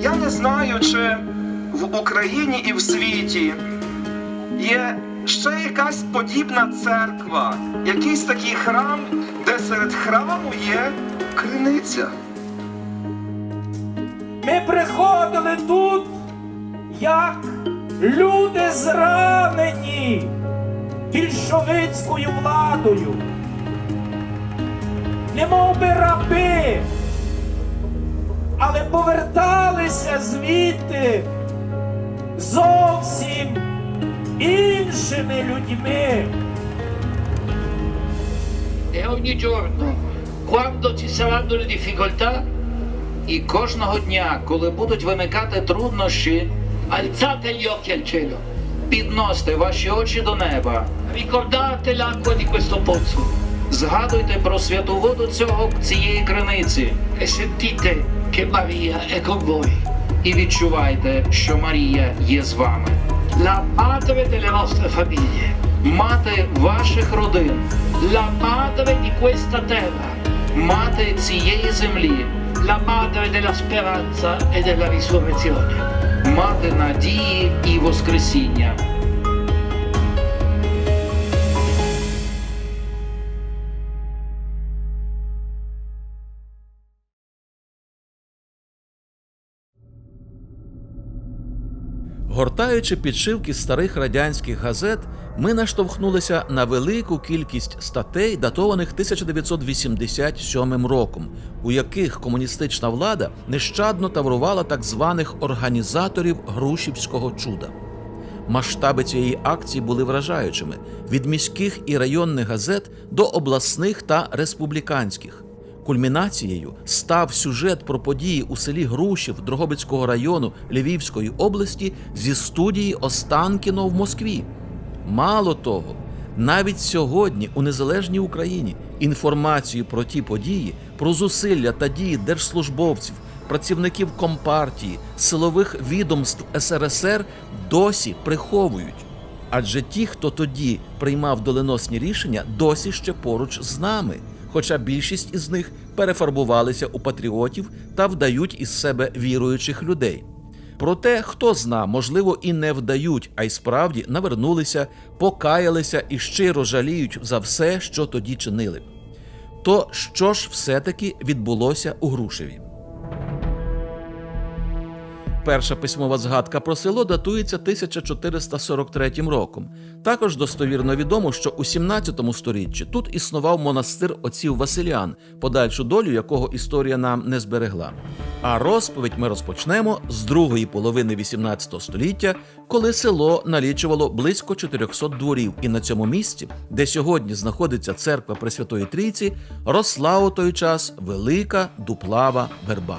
Я не знаю, чи в Україні і в світі є ще якась подібна церква, якийсь такий храм, де серед храму є криниця. Ми приходили тут, як люди зранені більшовицькою владою, немов би раби, але поверталися звідти зовсім іншими людьми. E ogni giorno, quando ci saranno le difficoltà, І кожного дня, коли будуть виникати труднощі, alzate gli occhi al cielo. підносьте ваші очі до неба. Ricordate l'acqua di questo pozzo Згадуйте про святу воду цього цієї che Maria è con voi, і відчувайте, що Марія є з вами. la madre delle vostre famiglie, Мати ваших родин, la madre di questa terra, мати цієї землі, la madre della speranza e della risurrezione. мати надії і Воскресіння. Гортаючи підшивки старих радянських газет, ми наштовхнулися на велику кількість статей, датованих 1987 роком, у яких комуністична влада нещадно таврувала так званих організаторів Грушівського чуда. Масштаби цієї акції були вражаючими від міських і районних газет до обласних та республіканських. Кульмінацією став сюжет про події у селі Грушів Дрогобицького району Львівської області зі студії Останкіно в Москві. Мало того, навіть сьогодні у незалежній Україні інформацію про ті події, про зусилля та дії держслужбовців, працівників компартії, силових відомств СРСР досі приховують. Адже ті, хто тоді приймав доленосні рішення, досі ще поруч з нами. Хоча більшість із них перефарбувалися у патріотів та вдають із себе віруючих людей. Проте, хто зна, можливо, і не вдають, а й справді навернулися, покаялися і щиро жаліють за все, що тоді чинили. То що ж все-таки відбулося у Грушеві? Перша письмова згадка про село датується 1443 роком. Також достовірно відомо, що у 17 сторіччі тут існував монастир отців Василіан, подальшу долю якого історія нам не зберегла. А розповідь ми розпочнемо з другої половини 18 століття, коли село налічувало близько 400 дворів, і на цьому місці, де сьогодні знаходиться церква Пресвятої Трійці, росла у той час велика дуплава верба.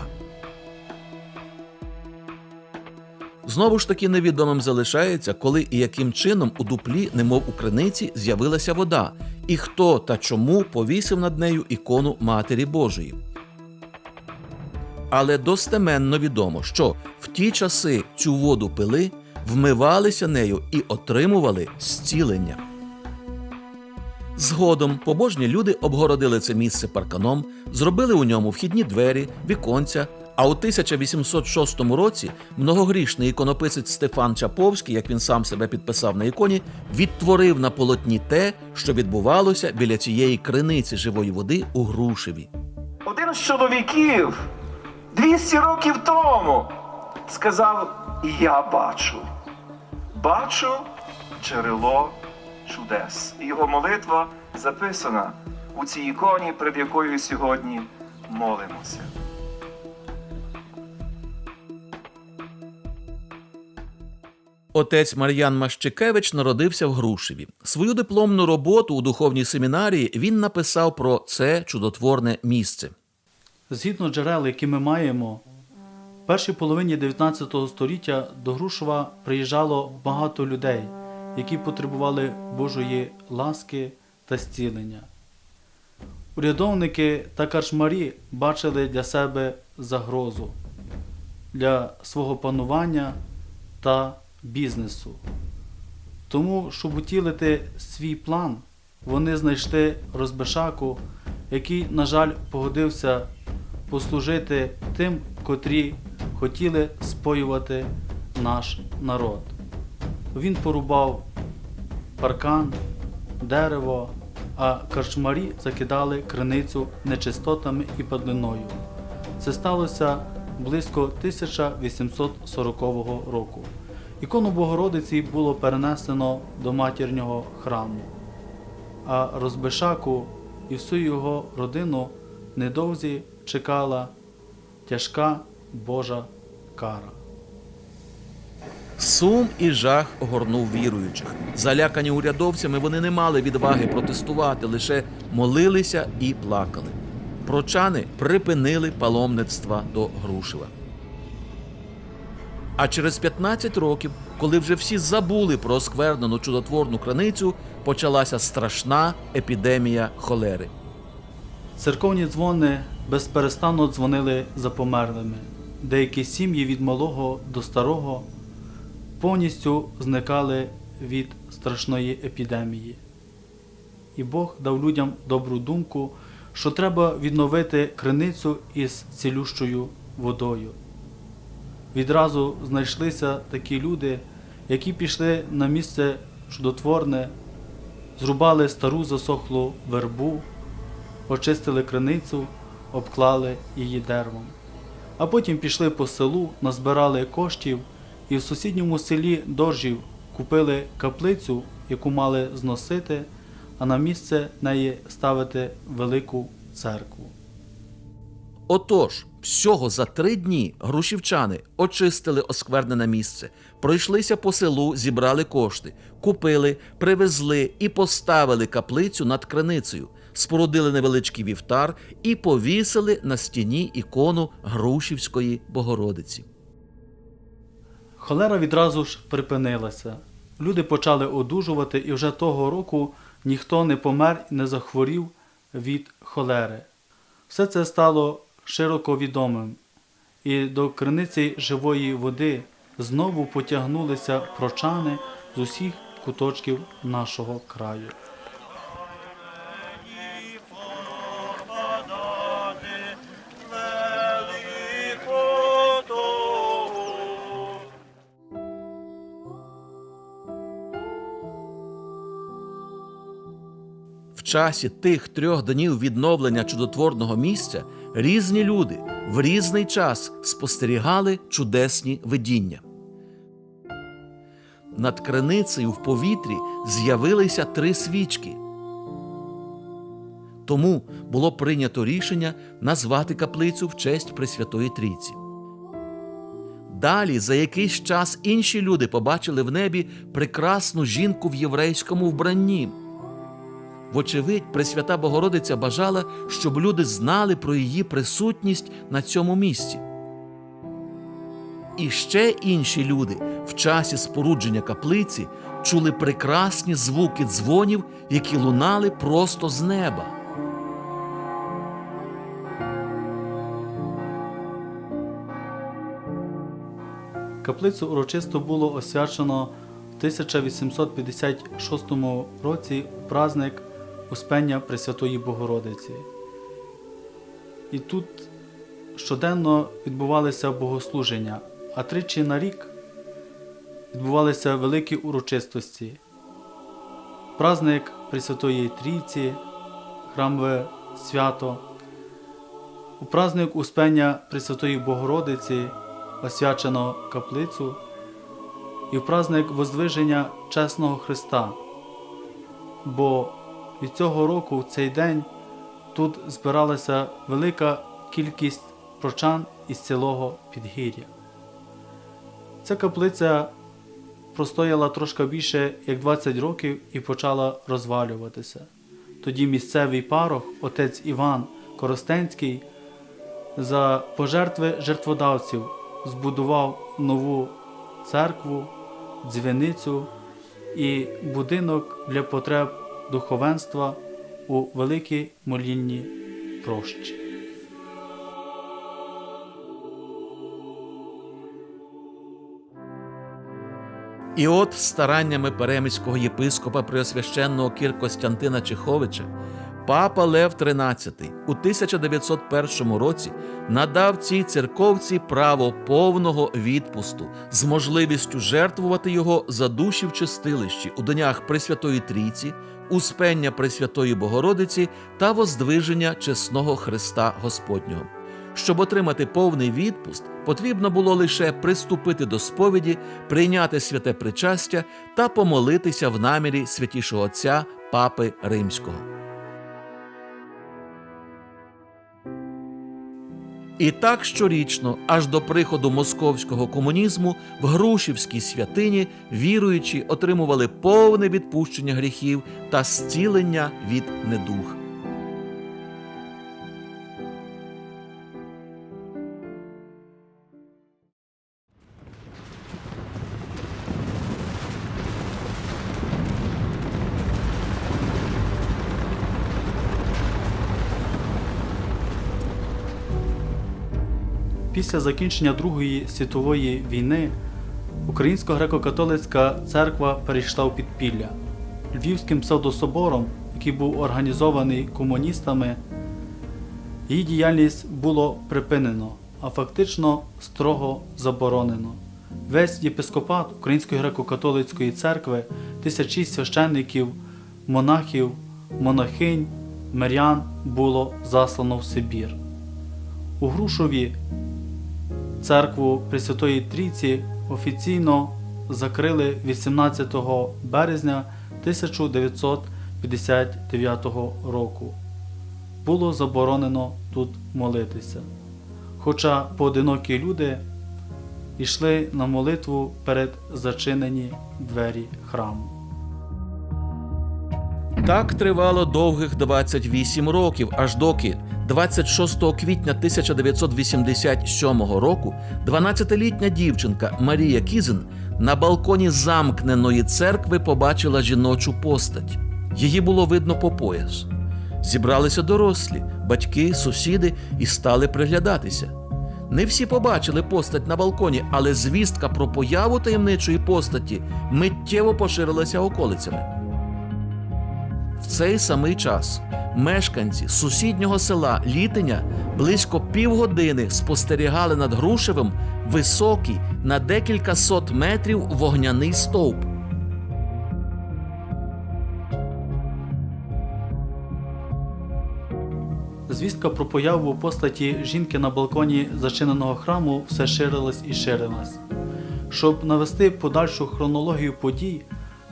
Знову ж таки невідомим залишається, коли і яким чином у дуплі, немов у криниці, з'явилася вода, і хто та чому повісив над нею ікону Матері Божої. Але достеменно відомо, що в ті часи цю воду пили, вмивалися нею і отримували зцілення. Згодом побожні люди обгородили це місце парканом, зробили у ньому вхідні двері, віконця. А у 1806 році многогрішний іконописець Стефан Чаповський, як він сам себе підписав на іконі, відтворив на полотні те, що відбувалося біля цієї криниці живої води у Грушеві. Один з чоловіків 200 років тому сказав: Я бачу, бачу джерело чудес. Його молитва записана у цій іконі, перед якою сьогодні молимося. Отець Мар'ян Мащикевич народився в Грушеві. Свою дипломну роботу у духовній семінарії він написав про це чудотворне місце. Згідно джерел, які ми маємо, в першій половині 19 століття до Грушова приїжджало багато людей, які потребували Божої ласки та зцілення. Урядовники та карчмарі бачили для себе загрозу для свого панування та бізнесу. Тому, щоб утілити свій план, вони знайшли Розбишаку, який, на жаль, погодився послужити тим, котрі хотіли споювати наш народ. Він порубав паркан, дерево, а карчмарі закидали криницю нечистотами і падлиною. Це сталося близько 1840 року. Ікону Богородиці було перенесено до матірнього храму, а Розбишаку і всю його родину недовзі чекала тяжка Божа кара. Сум і жах огорнув віруючих. Залякані урядовцями, вони не мали відваги протестувати, лише молилися і плакали. Прочани припинили паломництва до Грушева. А через 15 років, коли вже всі забули про осквернену чудотворну краницю, почалася страшна епідемія холери. Церковні дзвони безперестанно дзвонили за померлими. Деякі сім'ї від малого до старого повністю зникали від страшної епідемії. І Бог дав людям добру думку, що треба відновити криницю із цілющою водою. Відразу знайшлися такі люди, які пішли на місце чудотворне, зрубали стару засохлу вербу, очистили криницю, обклали її деревом. А потім пішли по селу, назбирали коштів і в сусідньому селі Доржів купили каплицю, яку мали зносити, а на місце неї ставити велику церкву. Отож, всього за три дні грушівчани очистили осквернене місце, пройшлися по селу, зібрали кошти, купили, привезли і поставили каплицю над криницею, спорудили невеличкий вівтар і повісили на стіні ікону Грушівської Богородиці. Холера відразу ж припинилася. Люди почали одужувати, і вже того року ніхто не помер і не захворів від холери. Все це стало широко відомим, і до криниці живої води знову потягнулися прочани з усіх куточків нашого краю. В часі тих трьох днів відновлення чудотворного місця різні люди в різний час спостерігали чудесні видіння. Над криницею в повітрі з'явилися три свічки. Тому було прийнято рішення назвати каплицю в честь Пресвятої Трійці. Далі за якийсь час інші люди побачили в небі прекрасну жінку в єврейському вбранні. Вочевидь, Пресвята Богородиця бажала, щоб люди знали про її присутність на цьому місці. І ще інші люди в часі спорудження каплиці чули прекрасні звуки дзвонів, які лунали просто з неба. Каплицю урочисто було освячено в 1856 році у праздник Успення Пресвятої Богородиці. І тут щоденно відбувалися богослуження, а тричі на рік відбувалися великі урочистості. Праздник Пресвятої Трійці, храмове свято, у праздник Успення Пресвятої Богородиці освячено каплицю і в праздник Воздвиження Чесного Христа. Бо від цього року в цей день тут збиралася велика кількість прочан із цілого підгір'я. Ця каплиця простояла трошки більше як 20 років і почала розвалюватися. Тоді місцевий парох, отець Іван Коростенський, за пожертви жертводавців збудував нову церкву, дзвіницю і будинок для потреб духовенства у великій молільній прощі. І от стараннями перемицького єпископа Преосвященного Кір Костянтина Чеховича Папа Лев XIII у 1901 році надав цій церковці право повного відпусту з можливістю жертвувати його за душі в чистилищі у днях Пресвятої Трійці, Успення Пресвятої Богородиці та Воздвиження чесного Христа Господнього. Щоб отримати повний відпуст, потрібно було лише приступити до сповіді, прийняти святе причастя та помолитися в намірі святішого Отця Папи Римського. І так щорічно, аж до приходу московського комунізму, в Грушівській святині віруючі отримували повне відпущення гріхів та зцілення від недуг. Після закінчення Другої світової війни Українсько-греко-католицька церква перейшла у підпілля. Львівським псевдособором, який був організований комуністами, її діяльність було припинено, а фактично строго заборонено. Весь єпископат Української греко-католицької церкви, тисячі священників, монахів, монахинь, мирян було заслано в Сибір. У Грушові церкву Пресвятої Трійці офіційно закрили 18 березня 1959 року. Було заборонено тут молитися. Хоча поодинокі люди йшли на молитву перед зачинені двері храму. Так тривало довгих 28 років, аж доки 26 квітня 1987 року 12-літня дівчинка Марія Кізин на балконі замкненої церкви побачила жіночу постать. Її було видно по пояс. Зібралися дорослі, батьки, сусіди і стали приглядатися. Не всі побачили постать на балконі, але звістка про появу таємничої постаті миттєво поширилася околицями. В цей самий час мешканці сусіднього села Літиня близько півгодини спостерігали над Грушевим високий на декілька сот метрів вогняний стовп. Звістка про появу постаті жінки на балконі зачиненого храму все ширилась і ширилась. Щоб навести подальшу хронологію подій,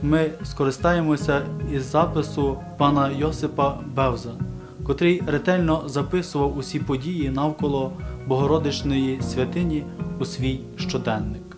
ми скористаємося із запису пана Йосипа Бевза, котрий ретельно записував усі події навколо Богородичної святині у свій щоденник.